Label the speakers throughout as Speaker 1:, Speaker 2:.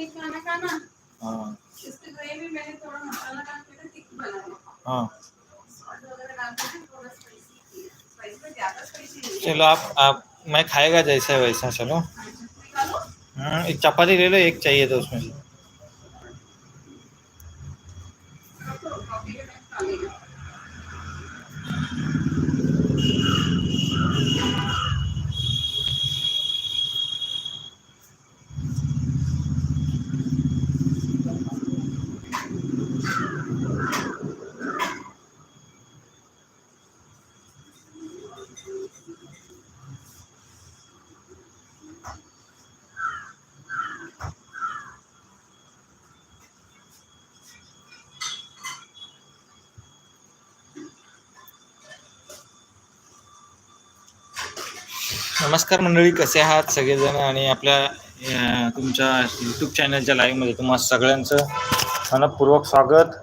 Speaker 1: Thick खाना खाना।
Speaker 2: हाँ।
Speaker 1: इसकी ग्रेवी मैंने थोड़ा मसाला डाल के थिक बनाया
Speaker 2: हाँ। चलो आप आप मैं खाएगा जैसा है वैसा चलो। हम्म, एक चपाती ले लो एक चाहिए तो उसमें से। नमस्कार मंडळी कसे आहात सगळेजण? आणि आपल्या तुमच्या यूट्यूब चॅनलच्या लाईव्हमध्ये तुम्हाला सगळ्यांचं मनपूर्वक स्वागत.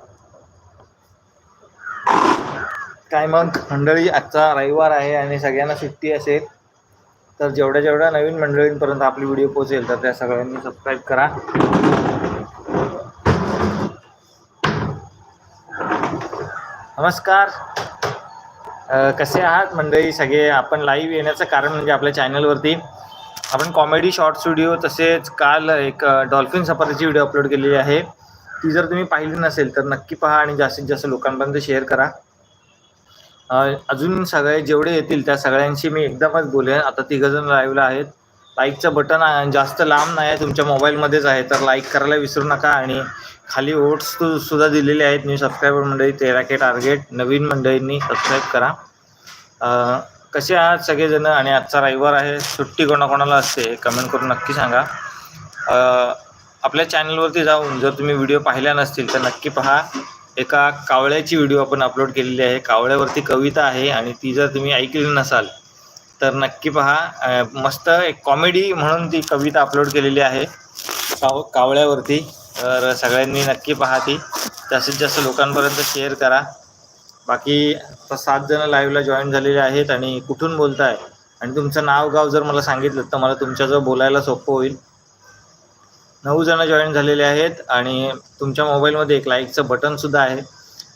Speaker 2: काय मग मंडळी आजचा रविवार आहे आणि सगळ्यांना सुट्टी असेल तर जेवढ्या जेवढ्या नवीन मंडळींपर्यंत आपली व्हिडिओ पोहोचेल तर त्या सगळ्यांनी सबस्क्राईब करा. नमस्कार. कसे आहात मंडळी? सगळे आपण लाईव्ह येण्याचं कारण म्हणजे आपल्या चॅनलवरती आपण कॉमेडी शॉर्ट व्हिडिओ तसेच काल एक डॉल्फिन सफारीची व्हिडिओ अपलोड केलेली आहे. ती जर तुम्ही पाहिली नसेल तर नक्की पहा आणि जास्तीत जास्त लोकांपर्यंत शेअर करा. अजून सगळे जेवढे येतील त्या सगळ्यांशी मी एकदमच बोलेन. आता तिघंजण लाईव्हला आहेत. लाईकचं बटन जास्त लांब नाही आहे तुमच्या मोबाईलमध्येच आहे. तर लाईक करायला विसरू नका आणि खाली ओट्स सुद्धा दिलेले आहेत. न्यू सबस्क्रायबर मंडळी तेरा के टार्गेट नवीन मंडळींनी सबस्क्राईब करा. कसे आहात सगळेजण? आणि आजचा रविवार आहे. सुट्टी कोणाकोणाला असते? कमेंट करून नक्की सांगा. आपल्या चॅनलवरती जाऊन जर तुम्ही व्हिडिओ पाहिल्या नसतील तर नक्की पहा. एका कावळ्याची व्हिडिओ आपण अपलोड केलेली आहे. कावळ्यावरती कविता आहे आणि ती जर तुम्ही ऐकली नसाल तर नक्की पहा मस्त एक कॉमेडी म्हणून ती कविता अपलोड केलेली आहे. काव कावळ्यावरती. तर सगळ्यांनी नक्की पहा ती. जास्तीत जास्त लोकांपर्यंत शेअर करा. बाकी आता सात जण लाईव्हला जॉईन झालेले आहेत आणि कुठून बोलताय? आणि तुमचं नाव गाव जर मला सांगितलं तर मला तुमच्याजवळ बोलायला सोपं होईल. नऊ जण जॉईन झालेले आहेत आणि तुमच्या मोबाईलमध्ये एक लाईकचं बटनसुद्धा आहे.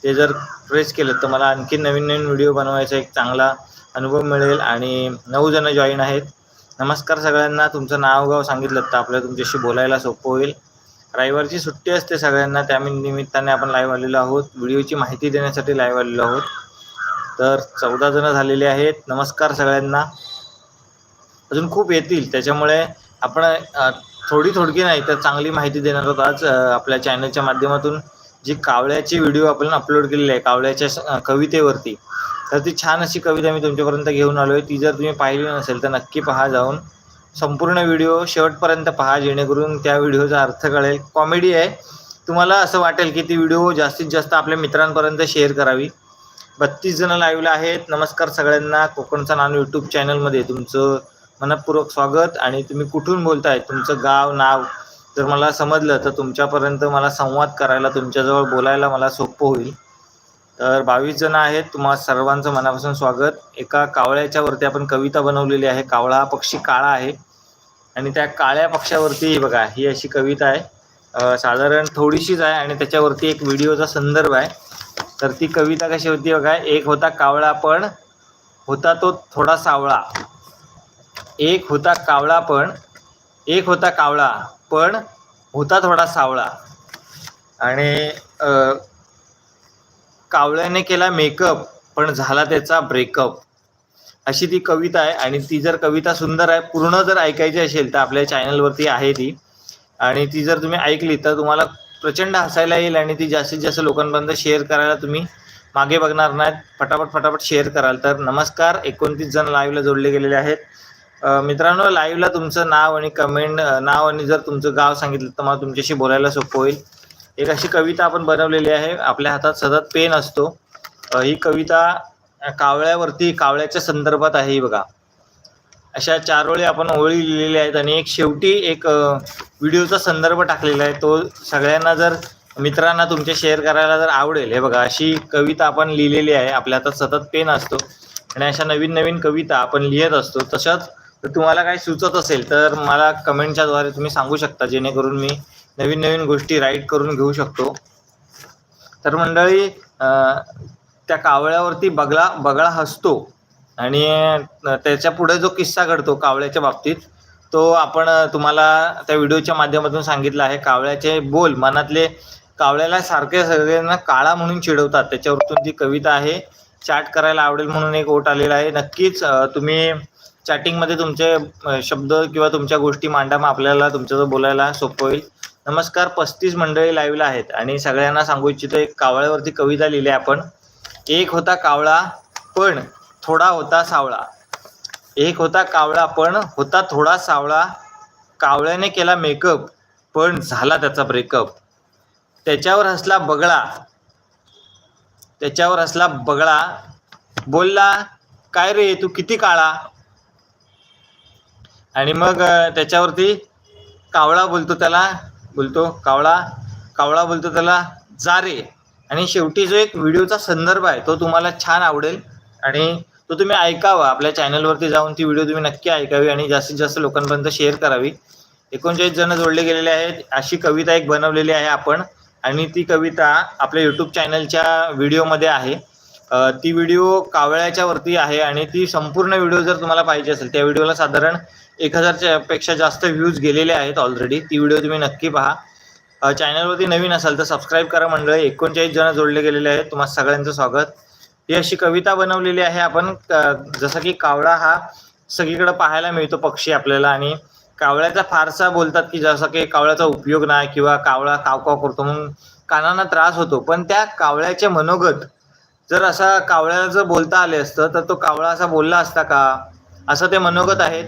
Speaker 2: ते जर प्रेस केलं तर मला आणखी नवीन नवीन व्हिडिओ बनवायचा एक चांगला अनुभव मिळेल आणि नऊ जण जॉईन आहेत. नमस्कार सगळ्यांना. तुमचं नाव गाव सांगितलं तर आपल्याला तुमच्याशी बोलायला सोपं होईल. रविवारची सुट्टी असते सगळ्यांना. त्या निमित्ताने आपण लाईव्ह आलेलो आहोत. व्हिडिओची माहिती देण्यासाठी लाईव्ह आलेलो आहोत. तर चौदा जण झालेले आहेत. नमस्कार सगळ्यांना. अजून खूप येतील. त्याच्यामुळे आपण थोडी थोडकी नाही तर चांगली माहिती देणार आहोत आज आपल्या चॅनलच्या माध्यमातून. जी कावळ्याची व्हिडिओ आपण अपलोड केलेली आहे कावळ्याच्या कवितेवरती. तर ती छान अशी कविता मी तुमच्यापर्यंत घेऊन आलो आहे ती जर तुम्ही पाहिली नसेल तर नक्की पहा जाऊन. संपूर्ण व्हिडिओ शेवटपर्यंत पहा जेणेकरून त्या व्हिडिओचा अर्थ कळेल. कॉमेडी आहे. तुम्हाला असं वाटेल की ती व्हिडिओ जास्तीत जास्त आपल्या मित्रांपर्यंत शेअर करावी. बत्तीस जण लाईव्हला आहेत. नमस्कार सगळ्यांना. कोकणचा नाव यूट्यूब चॅनलमध्ये तुमचं मनपूर्वक स्वागत. आणि तुम्ही कुठून बोलताय? तुमचं गाव नाव जर मला समजलं तर तुमच्यापर्यंत मला संवाद करायला तुमच्याजवळ बोलायला मला सोपं होईल. तर बावीस जण आहेत. तुम्हा सर्वांचं मनापासून स्वागत. एका कावळ्याच्या वरती आपण कविता बनवलेली आहे. कावळा हा पक्षी काळा आहे. आणि त्या काळ्या पक्षावरती बघा ही अशी कविता आहे. साधारण थोडीशीच आहे आणि त्याच्यावरती एक व्हिडिओचा संदर्भ आहे. तर ती कविता कशी होती बघा एक होता कावळा पण होता तो थोडा सावळा. एक होता कावळा पण एक होता कावळा पण होता थोडा सावळा. आणि कावळ्याने केला मेकअप पण झाला त्याचा ब्रेकअप. अशी ती कविता आहे आणि ती जर कविता सुंदर आहे पूर्ण जर ऐकायची असेल तर आपल्या चॅनलवरती आहे ती. आणि ती जर तुम्ही ऐकली तर तुम्हाला प्रचंड हसायला येईल आणि ती जास्तीत जास्त लोकांपर्यंत शेअर करायला तुम्ही मागे बघणार नाहीत. फटाफट फटाफट शेअर कराल. तर नमस्कार एकोणतीस जण लाईव्हला जोडले गेलेले आहेत. मित्रांनो लाईव्हला तुमचं नाव आणि कमेंट नाव आणि जर तुमचं गाव सांगितलं तर मला तुमच्याशी बोलायला सोपं होईल. एक अशी कविता आपण बनवलेली आहे. आपल्या हातात सतत पेन असतो. ही कविता कावळ्यावरती कावळ्याच्या संदर्भात आहे ही बघा. अशा चार ओळी आपण ओळी लिहिलेल्या आहेत आणि एक शेवटी एक व्हिडिओचा संदर्भ टाकलेला आहे. तो सगळ्यांना जर मित्रांना तुमच्या शेअर करायला जर आवडेल हे बघा अशी कविता आपण लिहिलेली आहे. आपल्या हातात सतत पेन असतो. आणि अशा नवीन नवीन कविता आपण लिहित असतो. तशाच तुम्हाला काही सुचत असेल तर मला कमेंटच्याद्वारे तुम्ही सांगू शकता जेणेकरून मी नवीन नवीन गोष्टी राईट करून घेऊ शकतो. तर मंडळी त्या कावळ्यावरती बगळा बगळा हसतो. आणि त्याच्या पुढे जो किस्सा घडतो कावळ्याच्या बाबतीत तो आपण तुम्हाला त्या व्हिडिओच्या माध्यमातून सांगितला आहे. कावळ्याचे बोल मनातले कावळ्याला सारखे सगळ्यांना काळा म्हणून चिडवतात. त्याच्यावरतून ती कविता आहे. चॅट करायला आवडेल म्हणून एक ओट आलेला आहे. नक्कीच तुम्ही चॅटिंगमध्ये तुमचे शब्द किंवा तुमच्या गोष्टी मांडा. मग आपल्याला तुमचं बोलायला सोपं होईल. नमस्कार पस्तीस मंडळी लाईव्हला आहेत आणि सगळ्यांना सांगू इच्छितो एक कावळ्यावरती कविता लिहिली आपण. एक होता कावळा पण थोडा होता सावळा. एक होता कावळा पण होता थोडा सावळा. कावळ्याने केला मेकअप पण झाला त्याचा ब्रेकअप त्याच्यावर हसला बगळा. त्याच्यावर हसला बगळा. बोलला काय रे तू किती काळा? आणि मग त्याच्यावरती कावळा बोलतो त्याला बोलतो कावळा कावळा बोलतो त्याला जा रे. आणि शेवटी जो एक व्हिडिओचा संदर्भ आहे तो तुम्हाला छान आवडेल. आणि तो तुम्ही ऐकावा. आपल्या चॅनलवरती जाऊन ती व्हिडिओ तुम्ही नक्की ऐकावी आणि जास्तीत जास्त लोकांपर्यंत शेअर करावी. एकोणचाळीस जण जोडले गेलेले आहेत. अशी कविता एक बनवलेली आहे आपण. आणि ती कविता आपल्या यूट्यूब चॅनलच्या व्हिडिओमध्ये आहे. ती व्हिडिओ कावळ्याच्या वरती आहे आणि ती संपूर्ण व्हिडिओ जर तुम्हाला पाहिजे असेल त्या व्हिडिओला साधारण एक हजारच्या पेक्षा जास्त व्ह्यूज गेलेले आहेत ऑलरेडी ती व्हिडिओ तुम्ही नक्की पहा. चॅनलवरती नवीन असाल तर सबस्क्राईब करा मंडळी. एकोणचाळीस जण जोडले गेलेले आहेत. तुम्हाला सगळ्यांचं स्वागत. ही अशी कविता बनवलेली आहे. आपण जसं की कावळा हा सगळीकडे पाहायला मिळतो पक्षी आपल्याला आणि कावळ्याचा फारसा बोलतात की जसं की कावळ्याचा उपयोग नाही किंवा कावळा काव काव करतो म्हणून कानांना त्रास होतो. पण त्या कावळ्याचे मनोगत जर असा कावळ्याला जर बोलता आले असतं तर तो कावळा असा बोलला असता का? असं ते मनोगत आहेत.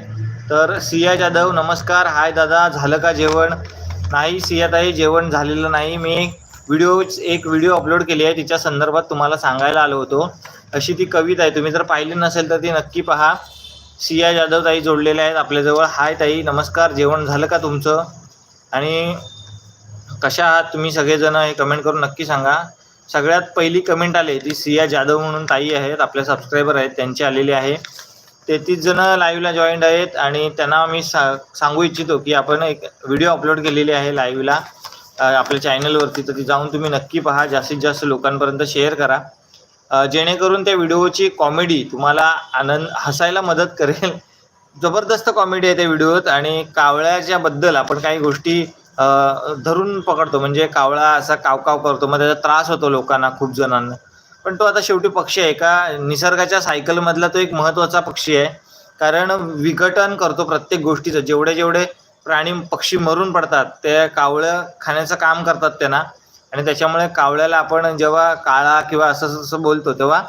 Speaker 2: तर सिया जाधव नमस्कार. हाय दादा झालं का जेवण? नाही सियाताई जेवण झालेलं नाही. मी व्हिडिओ एक व्हिडिओ अपलोड केली आहे. तिच्या संदर्भात तुम्हाला सांगायला आलो होतो. अशी ती कविता आहे. तुम्ही जर पाहिली नसेल तर ती नक्की पहा. सिया जाधव ताई जोडलेल्या आहेत आपल्याजवळ. हाय ताई नमस्कार. जेवण झालं का तुमचं? आणि कशा आहात तुम्ही सगळेजण? हे कमेंट करून नक्की सांगा. सगळ्यात पहिली कमेंट आली ती सिया जाधव म्हणून ताई आहेत. आपल्या सबस्क्रायबर आहेत. त्यांची आलेली आहे. तेहतीस जण लाईव्हला जॉईंट आहेत आणि त्यांना मी सा सांगू इच्छितो की आपण एक व्हिडिओ अपलोड केलेली आहे लाईव्हला आपल्या चॅनलवरती तर ती जाऊन तुम्ही नक्की पहा. जास्तीत जास्त लोकांपर्यंत शेअर करा. जेणेकरून त्या व्हिडिओची कॉमेडी तुम्हाला आनंद हसायला मदत करेल. जबरदस्त कॉमेडी आहे त्या व्हिडिओत आणि कावळ्याच्या बद्दल आपण काही गोष्टी धरून पकडतो. म्हणजे कावळा असा कावकाव करतो. मग त्याचा त्रास होतो लोकांना खूप जणांना. पण तो आता शेवटी पक्षी आहे का? निसर्गाच्या सायकलमधला तो एक महत्त्वाचा पक्षी आहे. कारण विघटन करतो प्रत्येक गोष्टीचं. जेवढे जेवढे प्राणी पक्षी मरून पडतात ते कावळं खाण्याचं काम करतात त्यांना. आणि त्याच्यामुळे कावळ्याला आपण जेव्हा काळा किंवा असं असं बोलतो तेव्हा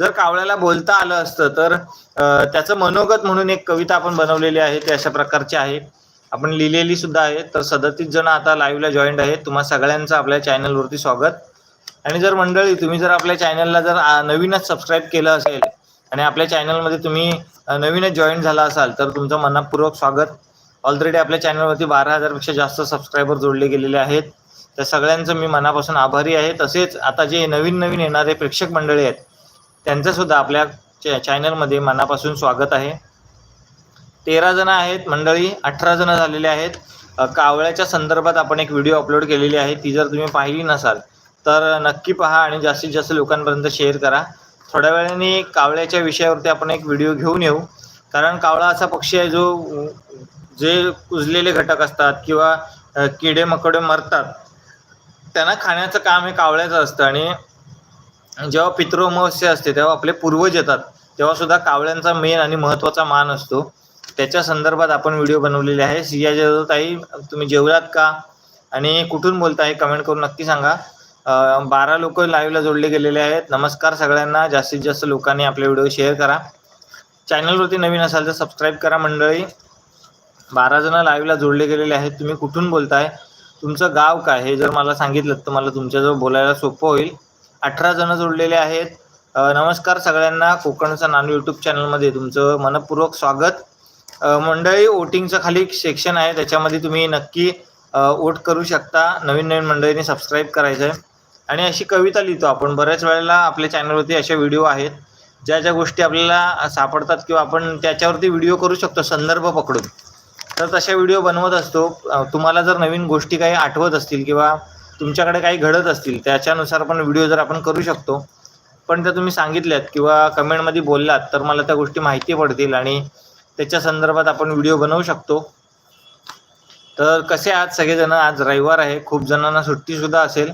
Speaker 2: जर कावळ्याला बोलता आलं असतं तर त्याचं मनोगत म्हणून एक कविता आपण बनवलेली आहे ती अशा प्रकारची आहे. आपण लिहिलेली सुद्धा आहे. तर सदतीस जण आता लाईव्हला जॉईंट आहेत. तुम्हा सगळ्यांचं आपल्या चॅनलवरती स्वागत. आणि जर मंडळी तुम्ही जर आपल्या चॅनलला जर नवीनच सबस्क्राईब केलं असेल आणि आपल्या चॅनलमध्ये तुम्ही नवीनच जॉईन झाला असाल तर तुमचं मनापूर्वक स्वागत. ऑलरेडी आपल्या चॅनलवरती बारा हजारपेक्षा जास्त सबस्क्रायबर जोडले गेलेले आहेत. त्या सगळ्यांचं मी मनापासून आभारी आहे. तसेच आता जे नवीन नवीन येणारे प्रेक्षक मंडळी आहेत त्यांचं सुद्धा आपल्या चॅ- चॅनलमध्ये मनापासून स्वागत आहे. तेरा जण आहेत मंडळी अठरा जण झालेले आहेत. कावळ्याच्या संदर्भात आपण एक व्हिडिओ अपलोड केलेली आहे. ती जर तुम्ही पाहिली नसाल तर नक्की पहा आणि जास्तीत जास्त लोकांपर्यंत शेअर करा. थोड्या वेळाने कावळ्याच्या विषयावरती आपण एक व्हिडिओ घेऊन येऊ. कारण कावळा असा पक्षी आहे जो जे कुजलेले घटक असतात किंवा किडे मकोडे मरतात. त्यांना खाण्याचं काम हे कावळ्याचं असतं आणि जेव्हा पितृअमावस्या असते तेव्हा आपले पूर्वज येतात. तेव्हा सुद्धा कावळ्यांचा मेन आणि महत्त्वाचा मान असतो. त्याच्या संदर्भात आपण व्हिडिओ बनवलेले आहे. सिया जाधव ताई तुम्ही जेवलात का? आणि कुठून बोलताय? कमेंट करून नक्की सांगा. बारा लोक लाईव्हला जोडले गेलेले आहेत. नमस्कार सगळ्यांना. जास्तीत जास्त लोकांनी आपले व्हिडिओ शेअर करा. चॅनलवरती नवीन असाल तर सबस्क्राईब करा मंडळी. बारा जण लाईव्हला जोडले गेलेले आहेत. तुम्ही कुठून बोलताय? तुमचं गाव काय? हे जर मला सांगितलं तर मला तुमच्याजवळ बोलायला सोपं होईल. अठरा जण जोडलेले आहेत. नमस्कार सगळ्यांना. कोकणचा नानू यूट्यूब चॅनलमध्ये तुमचं मनपूर्वक स्वागत. मंडळी वोटिंगचं खाली सेक्शन आहे. त्याच्यामध्ये तुम्ही नक्की वोट करू शकता. नवीन नवीन मंडळींनी सबस्क्राईब करायचं आहे आणि अशी कविता लिहितो आपण. बऱ्याच वेळेला आपल्या चॅनलवरती अशा व्हिडिओ आहेत ज्या ज्या गोष्टी आपल्याला सापडतात किंवा आपण त्याच्यावरती व्हिडिओ करू शकतो संदर्भ पकडून. तर तशा व्हिडिओ बनवत असतो. तुम्हाला जर नवीन गोष्टी काही आठवत असतील किंवा तुमच्याकडे काही घडत असतील त्याच्यानुसार पण व्हिडिओ जर आपण करू शकतो. पण त्या तुम्ही सांगितल्यात किंवा कमेंटमध्ये बोललात तर मला त्या गोष्टी माहिती पडतील आणि त्याच्या संदर्भात आपण व्हिडिओ बनवू शकतो. तर कसे आहात सगळेजण? आज रविवार आहे. खूप जणांना सुट्टीसुद्धा असेल.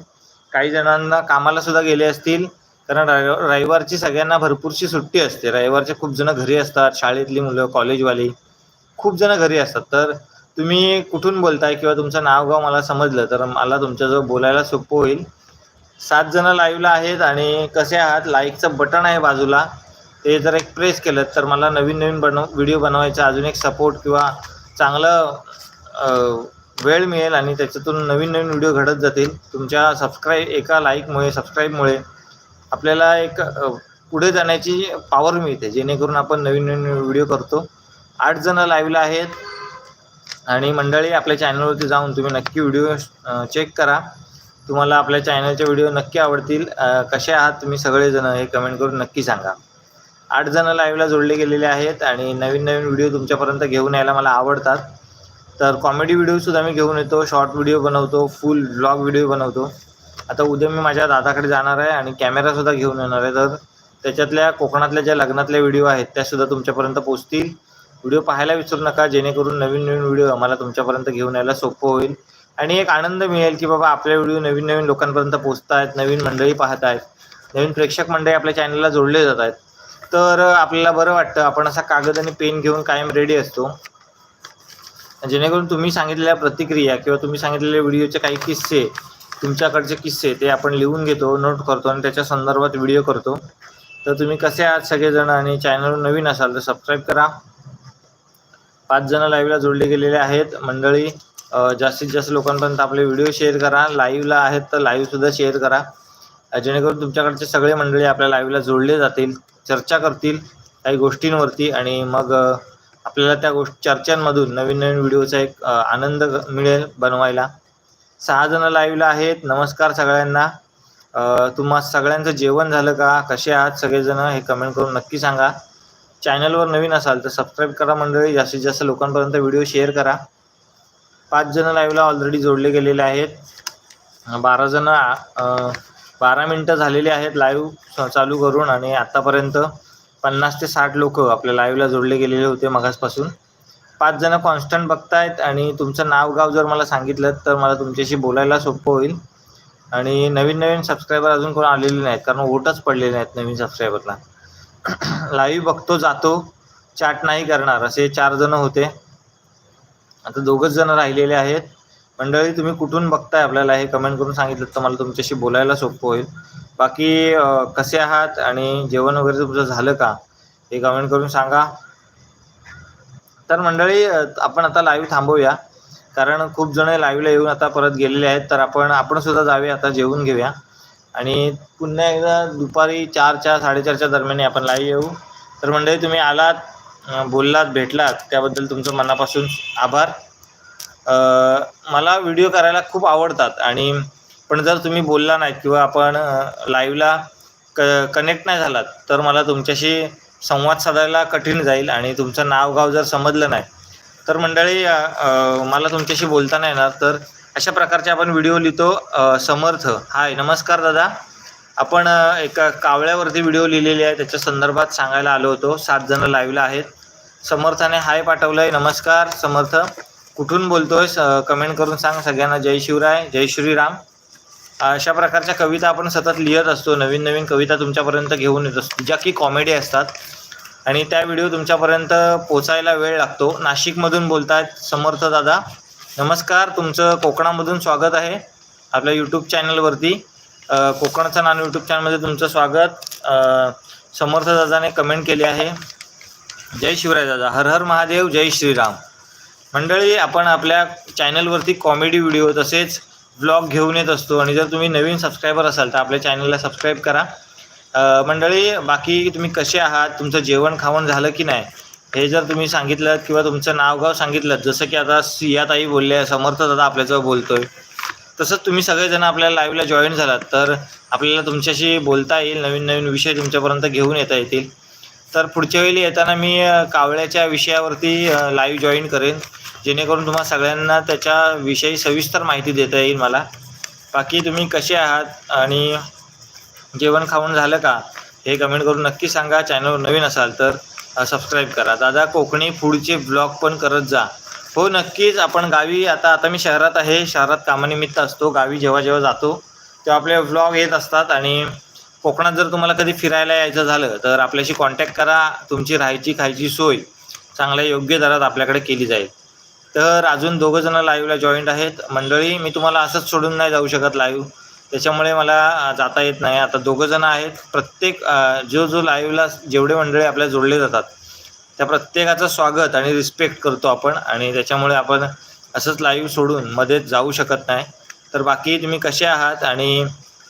Speaker 2: काही जणांना कामाला सुद्धा गेले असतील. कारण रविवारची सगळ्यांना भरपूरशी सुट्टी असते. रविवारचे खूप जण घरी असतात शाळेतली मुलं कॉलेजवाली. खूप जण घरी असतात. तर तुम्ही कुठून बोलताय किंवा तुमचं नाव गाव मला समजलं तर मला तुमच्याजवळ बोलायला सोपं होईल. सात जण लाईव्हला आहेत आणि कसे आहात? लाईकचं बटन आहे बाजूला. ते जर एक प्रेस केलं तर मला नवीन नवीन बनव व्हिडिओ बनवायचा अजून एक सपोर्ट किंवा चांगलं वेळ मिळेल आणि त्याच्यातून नवीन नवीन व्हिडिओ घडत जातील. तुमच्या सबस्क्राईब एका लाईकमुळे सबस्क्राईबमुळे आपल्याला एक पुढे जाण्याची पॉवर मिळते. जेणेकरून आपण नवीन नवीन व्हिडिओ करतो. आठ जणं लाईव्हला आहेत. आणि मंडळी आपल्या चॅनलवरती जाऊन तुम्ही नक्की व्हिडिओ चेक करा. तुम्हाला आपल्या चॅनलचे व्हिडिओ नक्की आवडतील. कसे आहात तुम्ही सगळेजण हे कमेंट करून नक्की सांगा. आठ जणं लाईव्हला जोडले गेलेले आहेत आणि नवीन नवीन व्हिडिओ तुमच्यापर्यंत घेऊन यायला मला आवडतात. तर कॉमेडी व्हिडिओसुद्धा मी घेऊन येतो शॉर्ट व्हिडिओ बनवतो फुल ब्लॉग व्हिडिओ बनवतो. आता उद्या मी माझ्या दादाकडे जाणार आहे आणि कॅमेरासुद्धा घेऊन येणार आहे. तर त्याच्यातल्या कोकणातल्या ज्या लग्नातल्या व्हिडिओ आहेत त्यासुद्धा तुमच्यापर्यंत पोचतील व्हिडिओ पाहायला विसरू नका जेणेकरून नवीन नवीन व्हिडिओ आम्हाला तुमच्यापर्यंत घेऊन यायला सोपं होईल. आणि एक आनंद मिळेल की बाबा आपले व्हिडिओ नवीन नवीन लोकांपर्यंत पोचत आहेत नवीन मंडळी पाहत आहेत नवीन प्रेक्षक मंडळी आपल्या चॅनलला जोडले जात आहेत तर आपल्याला बरं वाटतं आपण असा कागद आणि पेन घेऊन कायम रेडी असतो. जेणेकरून तुम्ही सांगितलेल्या प्रतिक्रिया किंवा तुम्ही सांगितलेल्या व्हिडिओचे काही किस्से तुमच्याकडचे किस्से ते आपण लिहून घेतो नोट करतो आणि त्याच्या संदर्भात व्हिडिओ करतो. तर तुम्ही कसे आहात सगळेजण आणि चॅनलवर नवीन असाल तर सबस्क्राईब करा. पाच जण लाईव्हला जोडले गेलेले आहेत. मंडळी जास्तीत जास्त लोकांपर्यंत आपले व्हिडिओ शेअर करा. लाईव्हला आहेत तर लाईव्हसुद्धा शेअर करा. जेणेकरून तुमच्याकडचे सगळे मंडळी आपल्या लाईव्हला जोडले जातील चर्चा करतील काही गोष्टींवरती आणि मग आपल्याला त्या गोष्ट चर्चांमधून नवीन नवीन व्हिडिओचा एक आनंद मिळेल बनवायला. सहा जण लाईव्हला आहेत. नमस्कार सगळ्यांना. तुम्हा सगळ्यांचं जेवण झालं का? कसे आहात सगळेजण? हे कमेंट करून नक्की सांगा. चॅनलवर नवीन असाल तर सबस्क्राईब करा मंडळी. जास्तीत जास्त लोकांपर्यंत व्हिडिओ शेअर करा. पाच जण लाईव्हला ऑलरेडी जोडले गेलेले आहेत. बारा जण बारा मिनटं झालेली आहेत लाईव्ह चालू करून आणि आत्तापर्यंत पन्नास ते साठ लोक आपल्या लाईव्हला जोडले गेलेले होते मगासपासून. पाच जण कॉन्स्टंट बघतायत आणि तुमचं नाव गाव जर मला सांगितलं तर मला तुमच्याशी बोलायला सोपं होईल. आणि नवीन नवीन सबस्क्रायबर अजून कोण आलेले नाहीत कारण वोटच पडलेले नाहीत नवीन सबस्क्रायबरला लाईव्ह बघतो जातो चॅट नाही करणार असे चार जण होते. आता दोघंच जण राहिलेले आहेत. मंडळी तुम्ही कुठून बघताय आपल्याला हे कमेंट करून सांगितलं तर मला तुमच्याशी बोलायला सोपं होईल. बाकी कसे आहात आणि जेवण वगैरे तुमचं झालं का? हे कमेंट करून सांगा. तर मंडळी आपण आता लाईव्ह थांबवूया. कारण खूप जण लाईव्हला येऊन आता परत गेलेले आहेत. तर आपण आपण सुद्धा जाऊया आता जेवून घेऊया. आणि पुन्हा एकदा दुपारी चारच्या साडेचारच्या दरम्यान आपण लाईव्ह येऊ. तर मंडळी तुम्ही आलात बोललात भेटलात त्याबद्दल तुमचं मनापासून आभार. मला व्हिडिओ करायला खूप आवडतात. आणि पण जर तुम्ही बोलला नाही किंवा आपण लाईव्हला क कनेक्ट नाही झालात तर मला तुमच्याशी संवाद साधायला कठीण जाईल आणि तुमचं नाव गाव जर समजलं नाही तर मंडळी मला तुमच्याशी बोलता नाही येणार. तर अशा प्रकारचे आपण व्हिडिओ लिहितो समर्थ. हाय नमस्कार दादा. आपण एका कावळ्यावरती व्हिडिओ लिहिलेले आहे. त्याच्या संदर्भात सांगायला आलो होतो. सात जण लाईव्हला आहेत. समर्थाने हाय पाठवलं आहे नमस्कार समर्थ. कुठून बोलतोय कमेंट करून सांग सगळ्यांना. जय शिवराय जय श्रीराम. अशा प्रकारच्या कविता आपण सतत लिहित असतो. नवीन नवीन कविता तुमच्यापर्यंत घेऊन येत असतो. ज्या की कॉमेडी असतात. आणि त्या व्हिडिओ तुमच्यापर्यंत पोचायला वेळ लागतो. नाशिकमधून बोलतायत समर्थ दादा. नमस्कार तुमचं कोकणामधून स्वागत आहे आपल्या यूट्यूब चॅनलवरती कोकणचं नान यूट्यूब चॅनलमध्ये तुमचं स्वागत. समर्थ दादाने कमेंट केली आहे. जय शिवराय दादा. हर हर महादेव जय श्रीराम. मंडळी आपण आपल्या चॅनलवरती कॉमेडी व्हिडिओ तसेच ब्लॉग घेऊन येत असतो. आणि जर तुम्ही नवीन सबस्क्रायबर असाल तर आपल्या चॅनलला सबस्क्राईब करा. मंडळी बाकी तुम्ही कसे आहात? तुमचं जेवण खावण झालं की नाही? हे जर तुम्ही सांगितलं किंवा तुमचं नावगाव सांगितलं जसं की आता सियाताई बोलले समर्थ दादा आपल्याजवळ बोलतोय. तसंच तुम्ही सगळेजण आपल्या लाईव्हला जॉईन झालात तर आपल्याला तुमच्याशी बोलता येईल नवीन नवीन विषय तुमच्यापर्यंत घेऊन येता येतील. तर पुढच्या वेळी येताना मी कावळ्याच्या विषयावरती लाईव्ह जॉईन करेन. जेणेकरून तुम्हाला सगळ्यांना त्याच्याविषयी सविस्तर माहिती देता येईल मला. बाकी तुम्ही कसे आहात आणि जेवण खाऊन झालं का? हे कमेंट करून नक्की सांगा. चॅनलवर नवीन असाल तर सबस्क्राईब करा. दादा कोकणी फूडचे ब्लॉग पण करत जा. हो नक्कीच. आपण गावी आता आता मी शहरात आहे. शहरात कामानिमित्त असतो. गावी जेव्हा जेव्हा जातो तेव्हा आपले व्लॉग येत असतात आणि कोकणात जर तुम्हाला कधी फिरायला यायचं झालं तर आपल्याशी कॉन्टॅक्ट करा. तुमची राहायची खायची सोय चांगल्या योग्य दरात आपल्याकडे केली जाईल. तर अजून दोघं जण लाईव्हला जॉईंट आहेत. मंडळी मी तुम्हाला असंच सोडून नाही जाऊ शकत लाईव्ह त्याच्यामुळे मला जाता येत नाही. आता दोघं जण आहेत. प्रत्येक जो जो लाईव्हला जेवढे मंडळी आपल्या जोडले जातात त्या प्रत्येकाचं स्वागत आणि रिस्पेक्ट करतो आपण. आणि त्याच्यामुळे आपण असंच लाईव्ह सोडून मध्येच जाऊ शकत नाही. तर बाकी तुम्ही कसे आहात? आणि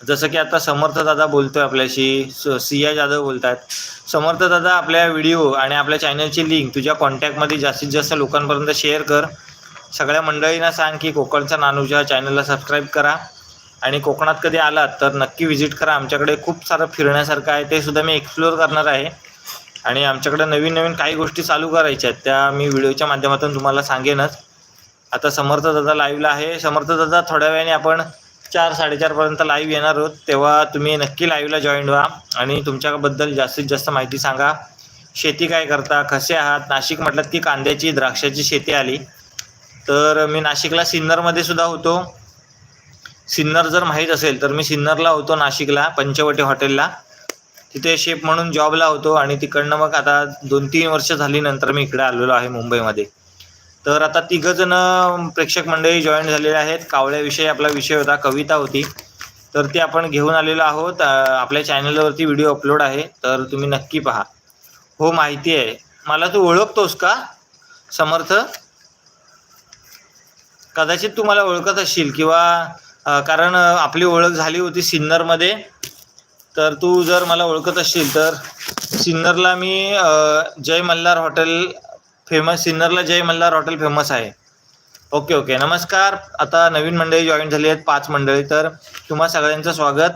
Speaker 2: जसं की आता समर्थ दादा बोलतोय आपल्याशी स- सिया जाधव बोलत आहेत समर्थ दादा आपल्या व्हिडिओ आणि आपल्या चॅनलची लिंक तुझ्या कॉन्टॅक्टमध्ये जास्तीत जास्त लोकांपर्यंत शेअर कर. सगळ्या मंडळींना सांग की कोकणचा नानूच्या चॅनलला सबस्क्राईब करा. आणि कोकणात कधी आलात तर नक्की व्हिजिट करा. आमच्याकडे खूप सारं फिरण्यासारखं आहे ते सुद्धा मी एक्सप्लोअर करणार आहे. आणि आमच्याकडे नवीन नवीन काही गोष्टी चालू करायच्या आहेत त्या मी व्हिडिओच्या माध्यमातून तुम्हाला सांगेनच. आता समर्थ दादा लाईव्हला आहे. समर्थ दादा थोड्या वेळाने आपण चार साडेचारपर्यंत लाईव्ह येणार आहोत. तेव्हा तुम्ही नक्की लाईव्हला जॉईन व्हा आणि तुमच्याबद्दल जास्तीत जास्त माहिती सांगा. शेती काय करता? कसे आहात? नाशिक म्हटलं की कांद्याची द्राक्षाची शेती आली. तर मी नाशिकला सिन्नरमध्ये सुद्धा होतो. सिन्नर जर माहीत असेल तर मी सिन्नरला होतो नाशिकला पंचवटी हॉटेलला. तिथे शेफ म्हणून जॉबला होतो आणि तिकडनं मग आता दोन तीन वर्ष झाली नंतर मी इकडे आलेलो आहे मुंबईमध्ये. तर आता तिघं जण प्रेक्षक मंडळी जॉईन झालेले आहेत. कावळ्याविषयी आपला विषय होता कविता होती. तर ती आपण घेऊन आलेलो आहोत. आपल्या चॅनलवरती व्हिडिओ अपलोड आहे. तर तुम्ही नक्की पहा. हो माहिती आहे. मला तू ओळखतोस का समर्थ? कदाचित तू मला ओळखत असशील किंवा कारण आपली ओळख झाली होती सिन्नरमध्ये. तर तू जर मला ओळखत असशील तर सिन्नरला मी जय मल्हार हॉटेल फेमस सिन्नरला जय मल्हार हॉटेल फेमस आहे. ओके ओके नमस्कार. आता नवीन मंडळी जॉईन झाली आहेत पाच मंडळी. तर तुम्हा सगळ्यांचं स्वागत.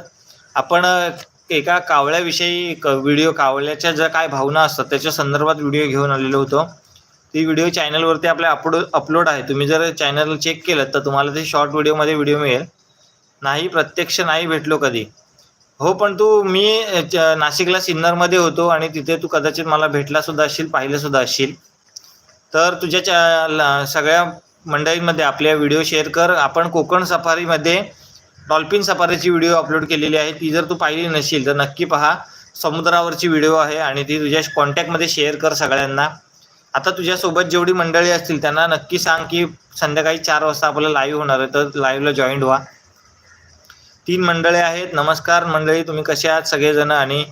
Speaker 2: आपण एका कावळ्याविषयी क व्हिडिओ कावळ्याच्या ज्या काय भावना असतात त्याच्या संदर्भात व्हिडिओ घेऊन आलेलो होतो. ती व्हिडिओ चॅनलवरती आपल्या अपलो अपलोड आहे. तुम्ही जर चॅनल चेक केलं तर तुम्हाला ते शॉर्ट व्हिडिओमध्ये व्हिडिओ मिळेल. नाही प्रत्यक्ष नाही भेटलो कधी. हो पण तू मी च- नाशिकला सिन्नरमध्ये होतो आणि तिथे तू कदाचित मला भेटला सुद्धा असशील पाहिलं सुद्धा असशील. तर तुझ्या सगळ्या मंडळींमध्ये आपल्या व्हिडिओ शेअर कर. आपण कोकण सफारीमध्ये डॉल्फिन सफारीची व्हिडिओ अपलोड केलेली आहे. ती जर तू पाहिली नसेल तर नक्की पहा. समुद्रावरची व्हिडिओ आहे आणि ती तुझ्या कॉन्टॅक्टमध्ये शेअर कर सगळ्यांना. आता तुझ्यासोबत जेवढी मंडळी असतील त्यांना नक्की सांग की संध्याकाळी चार वाजता आपलं लाईव्ह होणार आहे. तर लाईव्हला जॉईंट व्हा. तीन मंडळे आहेत. नमस्कार मंडळी तुम्ही कसे आहात सगळेजण? आणि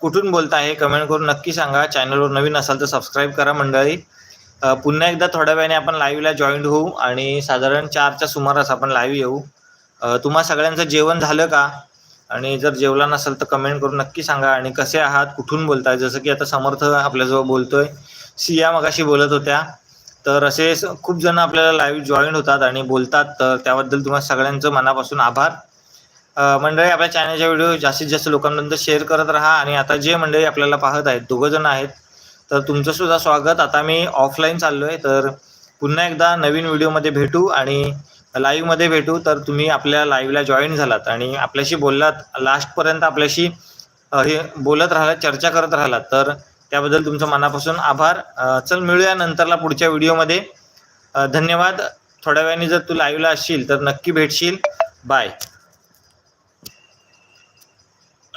Speaker 2: कुठून बोलता आहे कमेंट करून नक्की सांगा. चॅनलवर नवीन असाल तर सबस्क्राईब करा मंडळी. पुन्हा एकदा थोड्या वेळाने आपण लाईव्हला जॉईंट होऊ आणि साधारण चारच्या सुमारास आपण लाईव्ह येऊ. तुम्हा सगळ्यांचं जेवण झालं का? आणि जर जेवला नसेल तर कमेंट करून नक्की सांगा. आणि कसे आहात? कुठून बोलताय? जसं की आता समर्थ आपल्याजवळ बोलतोय. सिया मगाशी बोलत होत्या. तर असे खूप जण आपल्याला लाईव्ह जॉईन होतात आणि बोलतात. तर त्याबद्दल तुम्हा सगळ्यांचं मनापासून आभार. मंडळी आपल्या चॅनलच्या व्हिडिओ जास्तीत जास्त लोकांपर्यंत शेअर करत राहा. आणि आता जे मंडळी आपल्याला पाहत आहेत दोघं जण आहेत तर तुमचं सुद्धा स्वागत. आता मी ऑफलाईन चाललो आहे तर पुन्हा एकदा नवीन व्हिडिओमध्ये भेटू आणि लाईव्हमध्ये भेटू. तर तुम्ही आपल्या लाईव्हला जॉईन झालात आणि आपल्याशी बोललात लास्टपर्यंत आपल्याशी हे बोलत राहिलात चर्चा करत राहिलात. तर त्याबद्दल तुमचं मनापासून आभार. चल मिळूया नंतरला पुढच्या व्हिडिओमध्ये. धन्यवाद. थोड्या वेळाने जर तू लाईव्हला असशील तर नक्की भेटशील. बाय